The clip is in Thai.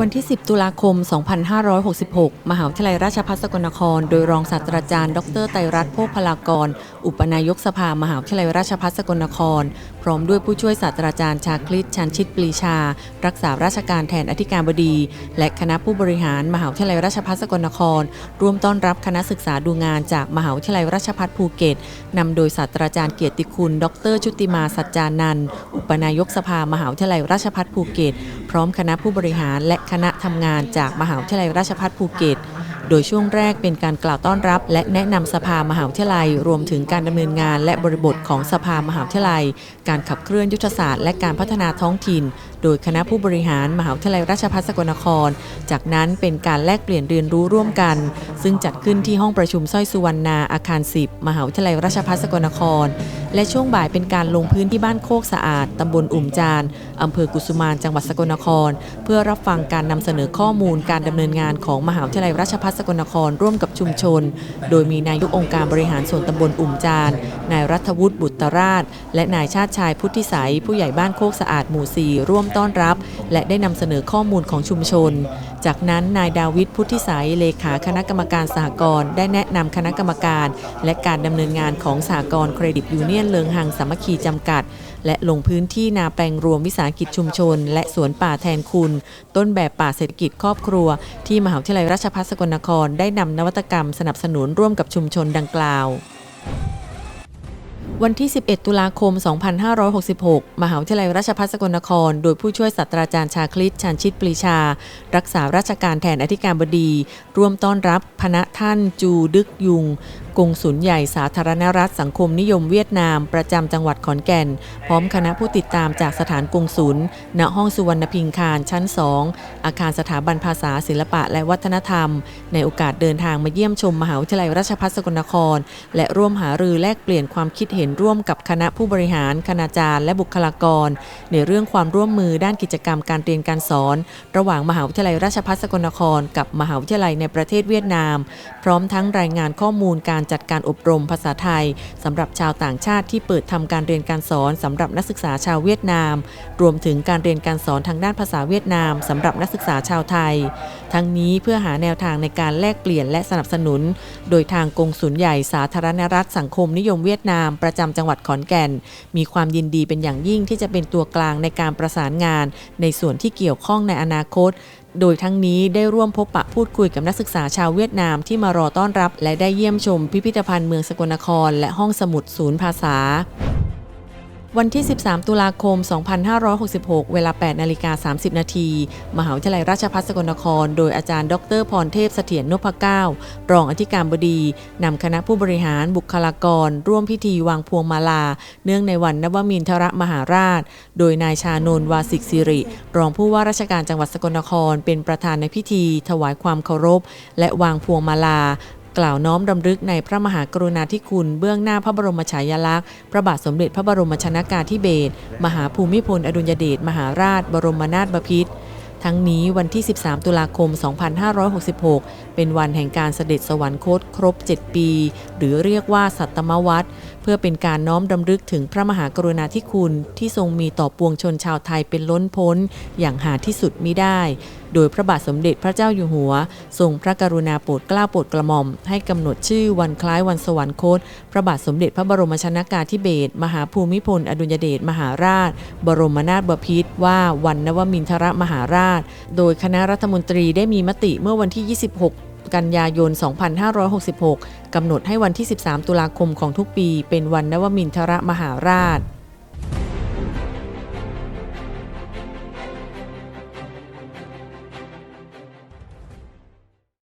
วันที่ 10 ตุลาคม 2566 มหาวิทยาลัยราชภัฏสกลนคร โดยรองศาสตราจารย์ ดรไตรรัตน์โภคพลากร อุปนายกสภามหาวิทยาลัยราชภัฏสกลนคร พร้อมด้วยผู้ช่วยศาสตราจารย์ชาคลิตชันชิตปรีชา รักษาราชการแทนอธิการบดี และคณะผู้บริหารมหาวิทยาลัยราชภัฏสกลนคร ร่วมต้อนรับคณะศึกษาดูงานจากมหาวิทยาลัยราชภัฏภูเก็ตนำโดยศาสตราจารย์เกียรติคุณ ดร ชุติมาสัจจานันท์อุปนายกสภามหาวิทยาลัยราชภัฏภูเก็ต พร้อมคณะผู้บริหารและคณะทำงานจากมหาวิทยาลัยราชภัฏภูเก็ต โดยช่วงแรกเป็นการกล่าวต้อนรับ และแนะนำสภามหาวิทยาลัย รวมถึงการดำเนินงานและบริบทของสภามหาวิทยาลัย การขับเคลื่อนยุทธศาสตร์และการพัฒนาท้องถิ่น โดยคณะผู้บริหารมหาวิทยาลัยราชภัฏสกลนคร จากนั้นเป็นการแลกเปลี่ยนเรียนรู้ร่วมกัน ซึ่งจัดขึ้นที่ห้องประชุมสร้อยสุวรรณาอาคาร 10 มหาวิทยาลัยราชภัฏสกลนคร และช่วงบ่ายเป็นการลงพื้นที่บ้านโคกสะอาดตำบลอุ่มจานอำเภอกุสุมานจังหวัดสกลนคร เพื่อรับฟังการนำเสนอข้อมูลการดำเนินงานของมหาวิทยาลัยราชภัฏสกลนครร่วมกับชุมชน โดยมีนายกองค์การบริหารส่วนตำบลอุ่มจานนายรัฐวุฒิบุตรราช และนายชาติชายพุทธิสัยผู้ใหญ่บ้านโคกสะอาดหมู่สี่ร่วมต้อนรับ และได้นำเสนอข้อมูลของชุมชน จากนั้นนายดาวิดพุทธิสัยเลขาคณะกรรมการสหกรณ์ได้แนะนำคณะกรรมการ และการดำเนินงานของสหกรณ์เครดิตยูเนียนเลิงหังสามัคคีจำกัด และลงพื้นที่นาแปลงรวมวิสาหกิจชุมชน และสวนป่าแทนคุณ ต้นแบบป่าเศรษฐกิจครอบครัว ที่มหาวิทยาลัยราชภัฏสกลนครได้นำนวัตกรรมสนับสนุนร่วมกับชุมชนดังกล่าว วันที่ 11 ตุลาคม 2566 มหาวิทยาลัยราชภัฏสกลนคร โดยผู้ช่วยศาสตราจารย์ชาคลิตชันชิตปรีชา รักษาราชการแทนอธิการบดี ร่วมต้อนรับพณะท่านจูดึกยุง กงสุลใหญ่สาธารณรัฐสังคมนิยมเวียดนาม ประจำจังหวัดขอนแก่น พร้อมคณะผู้ติดตามจากสถานกงสุลณห้องสุวรรณพิงคารชั้น 2 อาคารสถาบันภาษาศิลปะและวัฒนธรรม ในโอกาสเดินทางมาเยี่ยมชมมหาวิทยาลัยราชภัฏสกลนคร และร่วมหารือแลกเปลี่ยนความคิดเห็นร่วมกับคณะผู้บริหารคณาจารย์ และบุคลากร ในเรื่องความร่วมมือด้านกิจกรรมการเรียนการสอน ระหว่างมหาวิทยาลัยราชภัฏสกลนคร กับมหาวิทยาลัยในประเทศเวียดนาม พร้อมทั้งรายงานข้อมูลการจัดการอบรมภาษาไทยสำหรับชาวต่างชาติที่เปิดทำการเรียนการสอนสำหรับนักศึกษาชาวเวียดนาม รวมถึงการเรียนการสอนทางด้านภาษาเวียดนามสำหรับนักศึกษาชาวไทย ทั้งนี้เพื่อหาแนวทางในการแลกเปลี่ยนและสนับสนุน โดยทางกงสุลใหญ่สาธารณรัฐสังคมนิยมเวียดนามประจำจังหวัดขอนแก่น มีความยินดีเป็นอย่างยิ่งที่จะเป็นตัวกลางในการประสานงาน ในส่วนที่เกี่ยวข้องในอนาคต โดยทั้งนี้ได้ร่วมพบปะพูดคุยกับนักศึกษาชาวเวียดนามที่มารอต้อนรับ และได้เยี่ยมชมพิพิธภัณฑ์เมืองสกลนคร และห้องสมุดศูนย์ภาษา วันที่ 13 ตุลาคม 2566 เวลา 8 นาฬิกา 30 นาที มหาวิทยาลัยราชภัฏสกลนคร โดยอาจารย์ ดร พรเทพเสถียรนพเก้า รองอธิการบดี นำคณะผู้บริหารบุคลากร ร่วมพิธีวางพวงมาลา เนื่องในวันนวมินทรมหาราช โดยนายชานนท์วาสิกสิริ รองผู้ว่าราชการจังหวัดสกลนคร เป็นประธานในพิธี ถวายความเคารพ และวางพวงมาลา กล่าวน้อมดำลึกในพระมหากรุณาธิคุณ เบื้องหน้าพระบรมฉายาลักษณ์ พระบาทสมเด็จพระบรมชนากาธิเบศร มหาภูมิพลอดุลยเดชมหาราช บรมนาถบพิตร ทั้งนี้วันที่ 13 ตุลาคม 2566 เป็นวันแห่งการเสด็จสวรรคตครบ 7 ปี หรือเรียกว่าสัตตมวัตรเพื่อเป็นการน้อมรำลึกถึงพระมหากรุณาธิคุณ ที่ทรงมีต่อปวงชนชาวไทยเป็นล้นพ้น อย่างหาที่สุดมิได้ โดยพระบาทสมเด็จพระเจ้าอยู่หัว ทรงพระกรุณาโปรดเกล้าโปรดกระหม่อม ให้กำหนดชื่อวันคล้ายวันสวรรคต พระบาทสมเด็จพระบรมชนากาธิเบศรมหาภูมิพล อดุลยเดชมหาราช บรมนาถบพิตรว่าวันนวมินทรมหาราชาช โดยคณะรัฐมนตรีได้มีมติเมื่อวันที่ 26กันยายน 2566 กำหนดให้วันที่ 13 ตุลาคมของทุกปี เป็นวันนวมินทรมหาราช